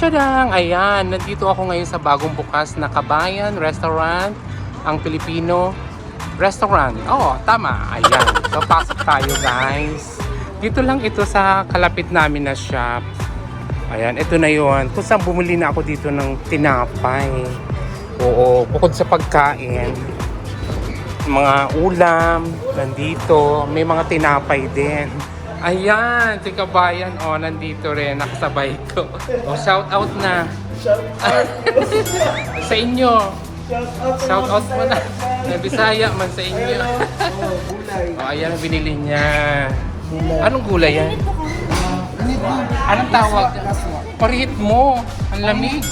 Tadang! Ayan, nandito ako ngayon sa bagong bukas na Kabayan Restaurant, ang Filipino Restaurant. Oo, tama. Ayan. So, pasok tayo guys. Dito lang ito sa kalapit namin na shop. Ayan, ito na yon. Kung saan bumili na ako dito ng tinapay. Oo, bukod sa pagkain, mga ulam, nandito, may mga tinapay din. Ayan, si Kabayan, oh, nandito rin, nakasabay ko. Oh, shout out na. Shout out. sa inyo. Shout out. Shout out mo na. Na Bisaya man sa inyo. Ayan, oh. Oh, gulay. Oh, ayan binili niya. Gulay. Anong gulay yan? Anong tawag? Parihit mo. Ang lamig.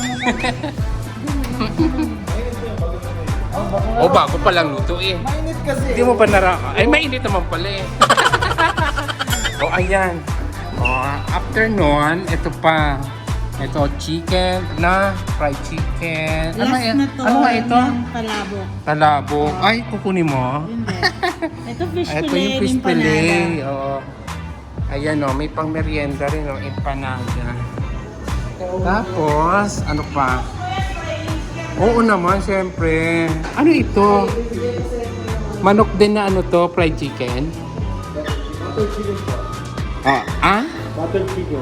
o bago pa lang luto eh. Mainit kasi. Hindi mo pa nara... Ay, mainit naman pala eh. O, ayan. O, after nun, ito pa. Ito, chicken na, fried chicken. Ano, Last yan? na to. ano nga ito? Yung palabo. Talabog. Ay, kukunin mo. Hindi. Ito fish Ito fillet. yung fish fillet. Oo. Ayan o, may pang merienda rin o, empanada. Tapos, ano pa? Oo naman, syempre. Ano ito? Manok din na ano to, fried chicken? Butter chicken po. Ah, ah? Butter chicken.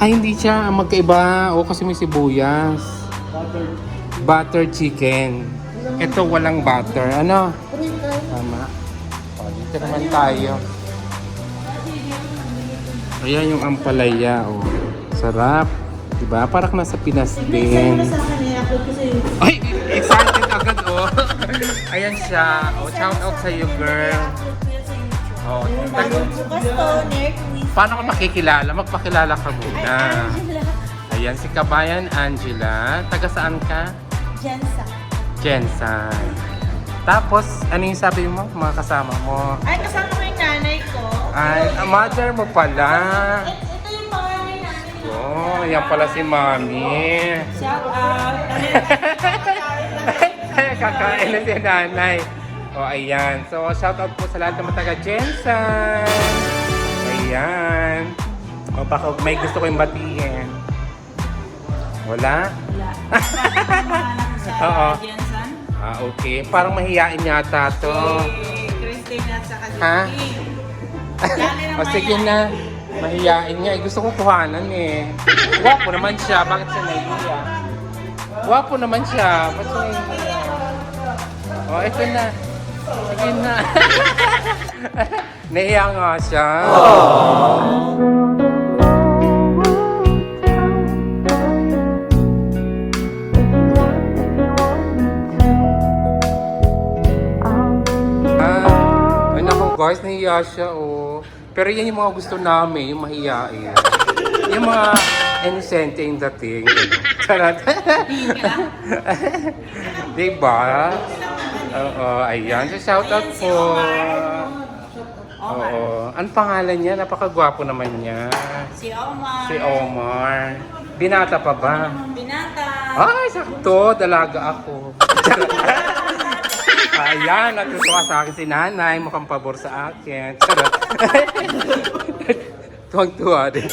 Ay, hindi siya magkaiba. O, kasi may sibuyas. Butter. Butter chicken. Ito walang butter. Ano? Tama. O, dito naman tayo. Ayan yung ampalaya. O. Sarap. Diba? Parang nasa Pinas din. na sa akin. Ako kasi Ay! Excited agad, oh. Ayan siya. Oh, shout out sa iyo, girl. Oh, bukas to. Near Quiz. Paano ka makikilala? Magpakilala ka Ay, muna. Angela. Ayan, si Kabayan Angela. Taga saan ka? Jensa. Jensen. Tapos, ano yung sabi mo? Mga kasama mo? Ay, kasama ko yung nanay ko. Ay, ah, mother mo pala. Et- Ito yung panganay namin. Oh, yan pala si Mami. Shout out. Kakain na si nanay. O, ayan. So, shout out po sa lahat ng mga taga Jensen. Ayan. O, baka may gusto ko yung batiin. Wala? Wala. Oo. Ah, okay. Parang mahihain yata to. Si Christine at saka Ha? Jackie. Dali o, sige na. Mahihain niya. Eh, gusto ko kuhanan eh. Wapo naman siya. Bakit siya nahihiya? Wapo naman siya. Ba't siya nahihiya? O, ito na. Sige na. Nahiya nga siya. Ah, ay naku guys, nahiya siya oh. Pero yan yung mga gusto namin, yung mahiyain. yung mga inosente yung dating. Charot. diba? Oo, ayan. So, shout out po. Oo. Ano pangalan niya? Napakagwapo naman niya. Si Omar. Si Omar. Binata pa ba? Binata. Ay, sakto. Dalaga ako. Ayan, natutuwa sa akin si nanay. Mukhang pabor sa akin. Charot. Tuwag-tuwa din.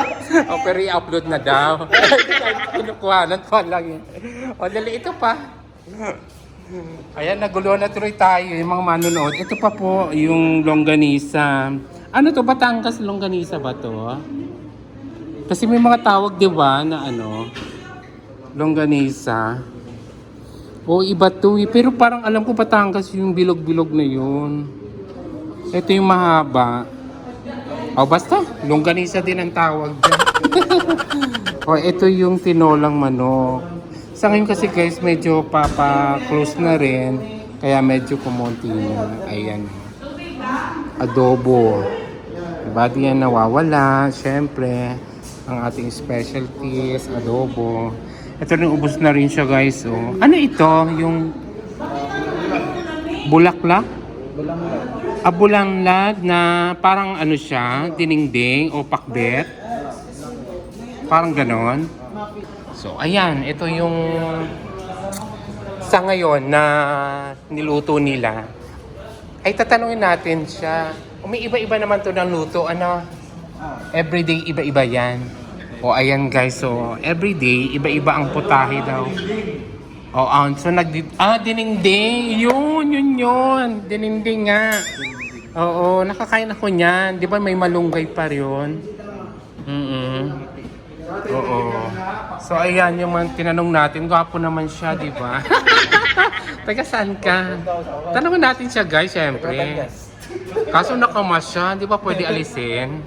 o, pero i-upload na daw. Kinukuhanan pa lang yun. O, dali, ito pa. Ayan, nagulo na tuloy tayo yung mga manonood. Ito pa po yung longganisa. Ano to? Batangas longganisa ba to? Kasi may mga tawag, di ba, na ano, longganisa. O iba to eh. Pero parang alam ko Batangas yung bilog-bilog na yun. Ito yung mahaba. O basta, longganisa din ang tawag dyan. o ito yung tinolang manok. Sa ngayon kasi guys, medyo papa-close na rin. Kaya medyo kumonti na. Ayan. Adobo. Diba di yan nawawala? Siyempre, ang ating specialties, adobo. Ito rin, ubos na rin siya guys. Oh. Ano ito? Yung bulaklak? Balanglag. Ah, na parang ano siya, diningding o pakbet. Parang ganon. So, ayan. Ito yung sa ngayon na niluto nila. Ay, tatanungin natin siya. May iba-iba naman to ng luto. Ano? Everyday iba-iba yan. O ayan guys, so everyday iba-iba ang putahe daw. O ah, so nag ah dininding. Yun, yun yun. Dininding nga. Oo, nakakain ako niyan. 'Di ba may malunggay pa 'yon? Mm. Oo. So ayan yung mga tinanong natin, gwapo naman siya, 'di ba? Taga saan ka? Tanungin natin siya, guys, syempre. Kaso nakamas siya, 'di ba pwede alisin?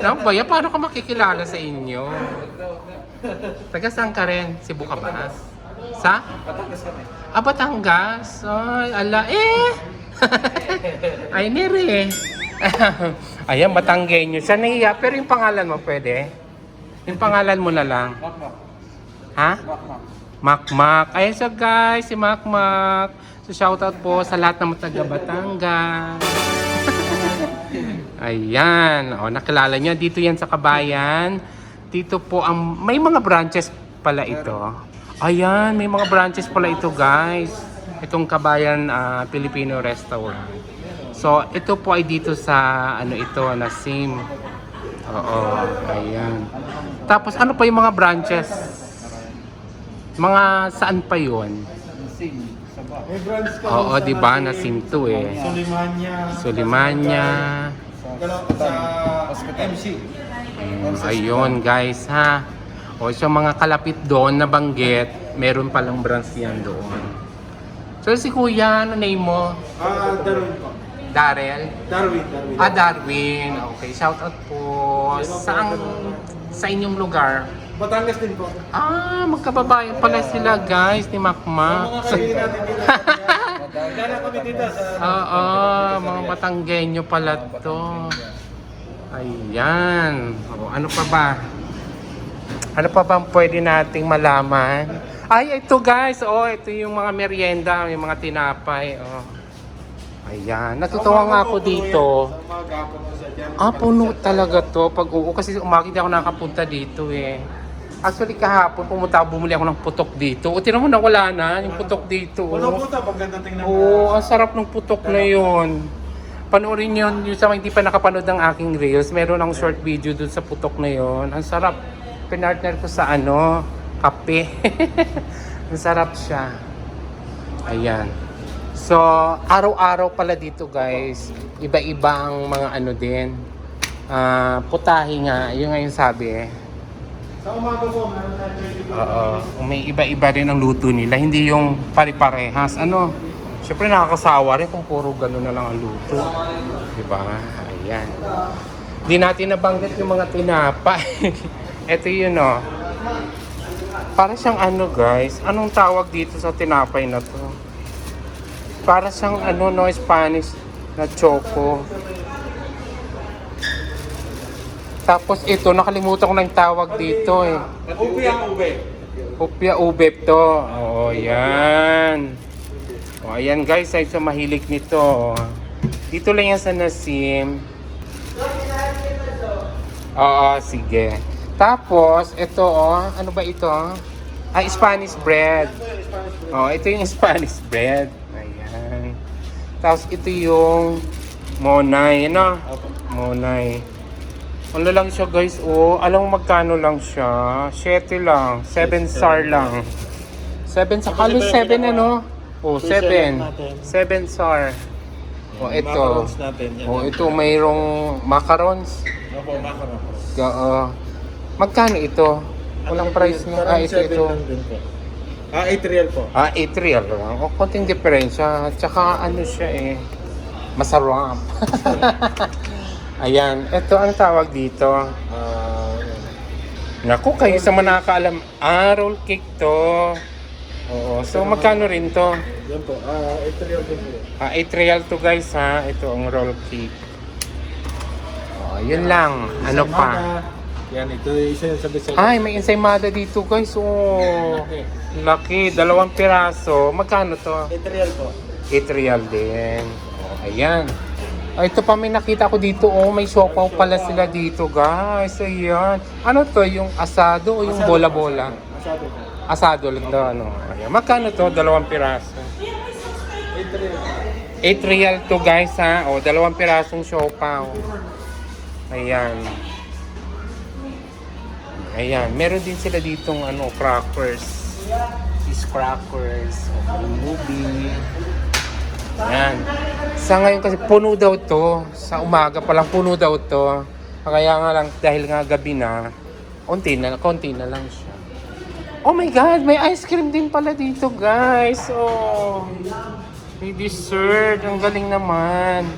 Ano ba yan? Paano ka makikilala sa inyo? Taga saan ka rin? Cebu ka ba? Sa? Ah, Batangas. Ay, ala eh. Ay, nere. Ayan, Batanggenyo. Siya nahiya. Pero yung pangalan mo, pwede? Yung pangalan mo na lang. Ha? Makmak. Ayan siya guys, si Makmak. So shoutout po sa lahat ng taga Batangas. Ayan. O, nakilala niya. Dito yan sa Kabayan. Dito po ang... May mga branches pala ito. Ayan, may mga branches pala ito guys. Itong Kabayan ah, Filipino Restaurant. So, ito po ay dito sa ano ito na SIM. Oo, ayan. Tapos ano pa yung mga branches? Mga saan pa yun? May branch ka Oo, sa di ba? Na Nasim, SIM to eh. Sulimania. Sulimanya. Sa, MC. Mm, ayun guys ha. O sa mga kalapit doon na banggit, meron palang branch yan doon. So si Kuya, ano name mo? Ah, Darwin po. Darrell? Darwin, Darwin. Ah, Darwin. Okay, shout out po. Saan sa inyong lugar? Batangas din po. Ah, magkababayan pala sila guys ni Makmak. Mga kaibigan natin dito. Kaya kami dito sa... Oo, mga Batanggenyo pala to. Ayan. O, ano pa ba? Ano pa ba ang pwede nating malaman? Ay, ito guys. Oh, ito yung mga merienda, yung mga tinapay. Oh. Ayan. Natutuwa nga ako dito. Ah, puno talaga to. Pag uo, kasi umakit ako nakapunta dito eh. Actually, kahapon pumunta ako, bumili ako ng putok dito. O, tinan mo na wala na yung putok dito. Puno oh. po ito, pagganda tingnan Oo, ang sarap ng putok na yun. Panoorin yun, yung sa mga hindi pa nakapanood ng aking reels, meron ang short video dun sa putok na yun. Ang sarap. Pinartner ko sa ano, kape. ang sarap siya. Ayan. So, araw-araw pala dito guys, iba-iba ang mga ano din. Ah, putahe nga, yun nga yung sabi eh. Sa umaga po, meron tayo 24 Oo. May iba-iba rin ang luto nila. Hindi yung pare-parehas. Ano? Siyempre nakakasawa rin kung puro gano'n na lang ang luto. Di ba? Ayan. Hindi natin nabanggit yung mga tinapay. Ito yun oh. Para siyang ano guys. Anong tawag dito sa tinapay na to? Para siyang ano no, Spanish na choco. Tapos ito, nakalimutan ko na yung tawag dito eh. Ubi ang ube. Upya ubeb to. Oo, yan. O, ayan guys, ay so mahilig nito. Dito lang yan sa Nasim. Oo, sige. Tapos, ito oh, ano ba ito? Ah, Spanish bread. Oh, ito yung Spanish bread. Tapos ito yung monay, ano? Monay. Ano lang siya guys, oh. Alam mo magkano lang siya? 7 lang. 7 star lang. 7 sa halos 7 ano? Oh, 7. 7 star. Oh, ito. Macarons natin. Yan. Oh, ito mayroong macarons. Opo, macarons. Oo. Magkano ito? Walang price no? Ah, ito, ito. 8 real po. Ah, 8 real lang. O, konting diferensya. Tsaka ano siya eh. Masarap. Ayan. Ito ang tawag dito. Ah, Naku, kayo sa mga nakakaalam. Ah, roll cake to. Oo. So, magkano rin to? yan po. Ah, 8 real din po. Ah, 8 real to guys ha. Ito ang roll cake. Oh, yun lang. Ano pa? Yan, ito isa yung sabi sa Ay, may ensaymada dito guys. Oh. Laki. Dalawang piraso. Magkano to? 8 real po. 8 real din. Oh, ayan. Ay, ito pa may nakita ko dito. Oh, may siopaw pala sila dito, guys. Ayan. Ano to? Yung asado o yung bola-bola? Masyado po. Asado lang daw, ano. Ayan. Magkano to? Dalawang piraso. 8 real. 8 real to, guys, ha. O, dalawang pirasong siopaw. Ayan. Ayan, meron din sila ditong ano, crackers. Cheese crackers, okay, movie. Ayan. Sa ngayon kasi puno daw to. Sa umaga pa lang puno daw to. Kaya nga lang dahil nga gabi na, konti na, konti na lang siya. Oh my God, may ice cream din pala dito guys. Oh, may dessert. Ang galing naman.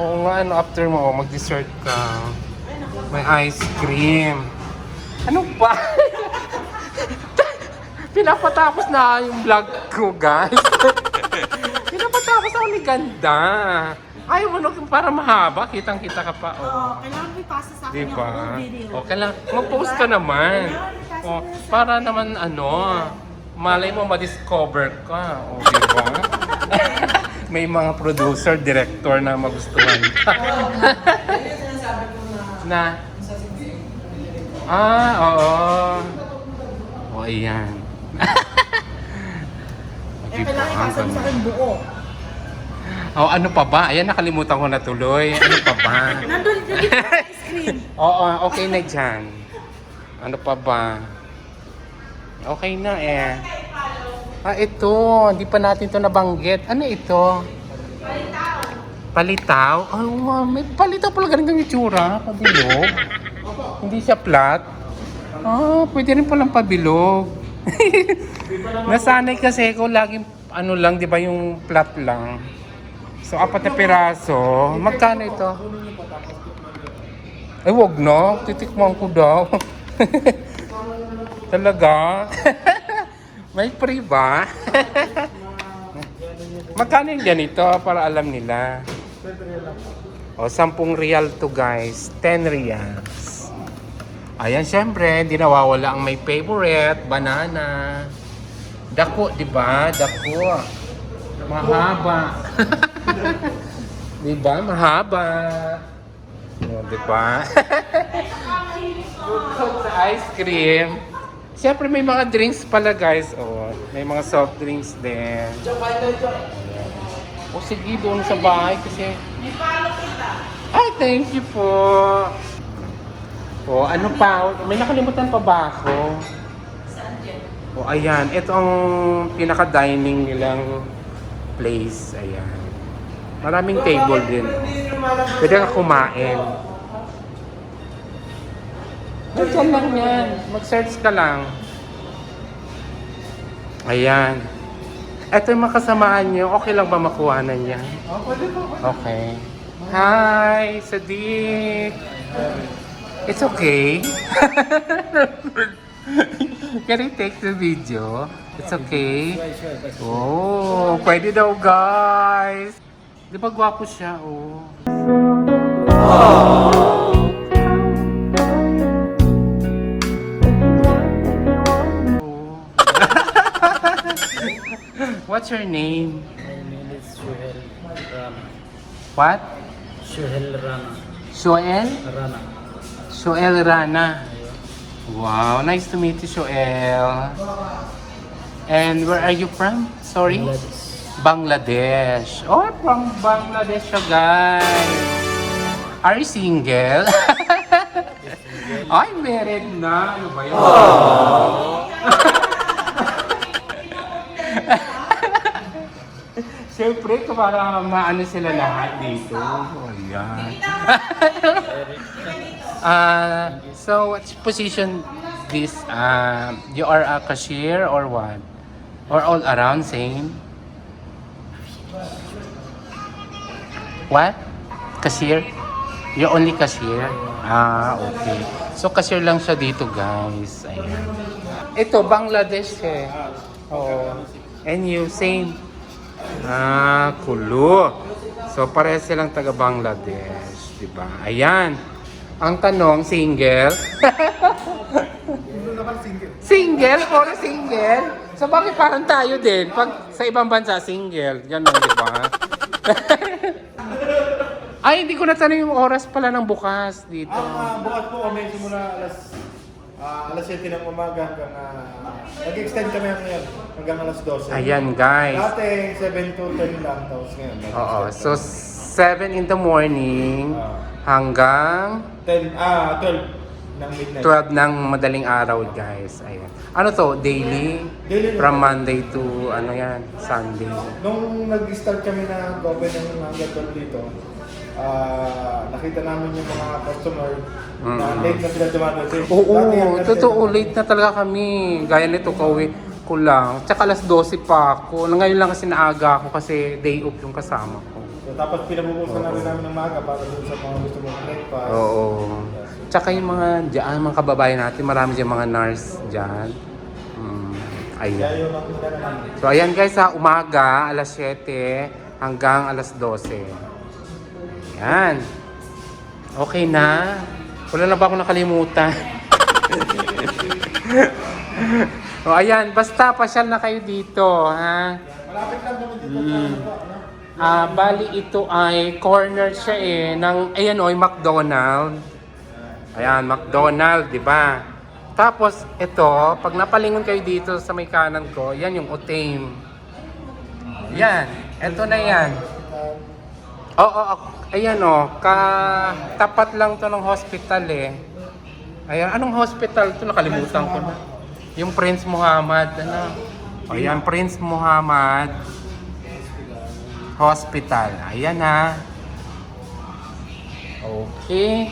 Oo nga, ano, after mo, mag-dessert ka. May ice cream. Ano ba? Pinapatapos na yung vlog ko, guys. Pinapatapos ako ni ganda. Ayaw mo nung para mahaba, kitang-kita ka pa. Oo, Oh. kailangan mo ipasa sa akin Diba? yung video. O, kailangan, mag-post ka naman. O, para naman ano, malay mo ma-discover ka. O, diba? May mga producer, director na magustuhan ka. na, ah, oo. O, ayan. Eh, kailangan ipasa mo sa akin buo. Oh, ano pa ba? Ayan, nakalimutan ko na tuloy. Ano pa ba? Nandun yung ice cream. Oo, okay na dyan. Ano pa ba? Okay na eh. Ah, ito. Hindi pa natin to nabanggit. Ano ito? Palitaw. Palitaw? Oh, may palitaw pala ganun yung itsura. Pabilog. Hindi siya flat. Ah, pwede rin palang pabilog. Nasanay kasi ko laging ano lang, di ba yung flat lang. So, apat na piraso. Magkano ito? Ay, wag na. Titikman ko daw. Talaga? May free ba? Magkano yung ganito para alam nila? O, 10 real to guys. 10 reals. Ayan, syempre, hindi nawawala ang may favorite, banana. Dako, di ba? Dako. Mahaba. di ba? Mahaba. O, di ba? Bukod sa ice cream. Siyempre may mga drinks pala guys. Oh, may mga soft drinks din. O sige, doon sa bahay kasi... Ay, thank you po. O, ano pa? May nakalimutan pa ba ako? O, ayan. Ito ang pinaka-dining nilang place. Ayan. Maraming table din. Pwede ka kumain. Diyan lang yan. Mag-search ka lang. Ayan. Ito yung makasamaan nyo. Okay lang ba makuha na niya? Okay. Hi, Sadiq. It's okay. Can I take the video? It's okay. Oh, pwede daw guys. Di ba gwapo siya? Oh. Oh. What's your name? My name is Suhel Rana. What? Suhel Rana. Shoel? Rana. Shoel Rana. Wow, nice to meet you, Shoel. And where are you from? Sorry? Bangladesh. Oh, from Bangladesh siya, guys. Are you single? Ay, married na. Ano ba yun? Siyempre, para maano sila lahat dito. Ayan. Ah, so what's position this? Uh, you are a cashier or what? Or all around same? What? Cashier? You're only cashier? Ah, okay. So cashier lang siya dito, guys. Ayan. Ito, Bangladesh eh. Oo. And you, same? Ah, kulo. So, pareha silang taga Bangladesh, di ba? Ayan. Ang tanong, single? single? Puro single? So, bakit parang tayo din? Pag sa ibang bansa, single. Ganon, di ba? Ay, hindi ko natanong yung oras pala ng bukas dito. Ah, bukas po kami simula alas ah, alas 7 ng umaga hanggang ah, nag-extend kami ngayon hanggang alas 12. Ayan, guys. Dati 7 to 10 lang tapos ngayon. Oo. So, 7 in the morning Ah. hanggang 10 ah 12 ng midnight. 12 ng madaling araw, guys. Ayan. Ano to? Daily? Daily From. Monday to, ano yan, Sunday. Nung nag-start kami na open ng hanggang 12 dito, ah, nakita namin yung mga customer na Mm. late na sila dumating. Oo, hanggang totoo. 10. Late na talaga kami. Gaya nito, kauwi ko lang. Tsaka alas 12 pa ako. Ngayon lang kasi naaga ako kasi day off yung kasama ko. So, tapos pinabubusan namin namin ng maga para dun sa mga gusto mong breakfast. Oo. Tsaka yung mga dyan, mga kababayan natin, marami dyan mga nurse dyan. Mm, na namin. So ayan guys, sa umaga, alas 7 hanggang alas 12. Ayan. Okay na. Wala na ba ako nakalimutan? o ayan, basta pasyal na kayo dito, ha? Malapit lang kami dito Mm. Ah, bali ito ay corner siya eh ng ayan oh, McDonald. Ayan, McDonald, 'di ba? Tapos ito, pag napalingon kayo dito sa may kanan ko, yan yung Otame. Yan, ito na yan. Oo, oo, ayan oh, ka tapat lang to ng hospital eh. Ayan, anong hospital to? Nakalimutan ko na. Yung Prince Muhammad, ano? Ayan, Prince Muhammad Hospital. Ayan ha. Okay.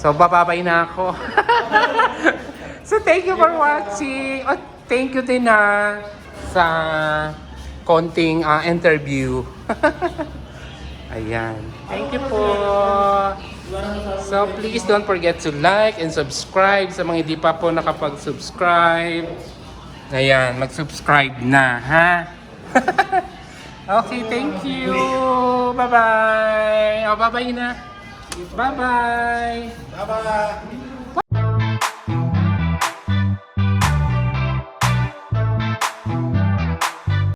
So, bababay na ako. so, thank you for watching. Oh, thank you din na sa konting ah, interview. Ayan. Thank you po. So, please don't forget to like and subscribe sa mga hindi pa po nakapag-subscribe. Ayan, mag-subscribe na, ha? okay, thank you. Bye-bye. Oh, bye-bye na. Bye-bye. Bye-bye!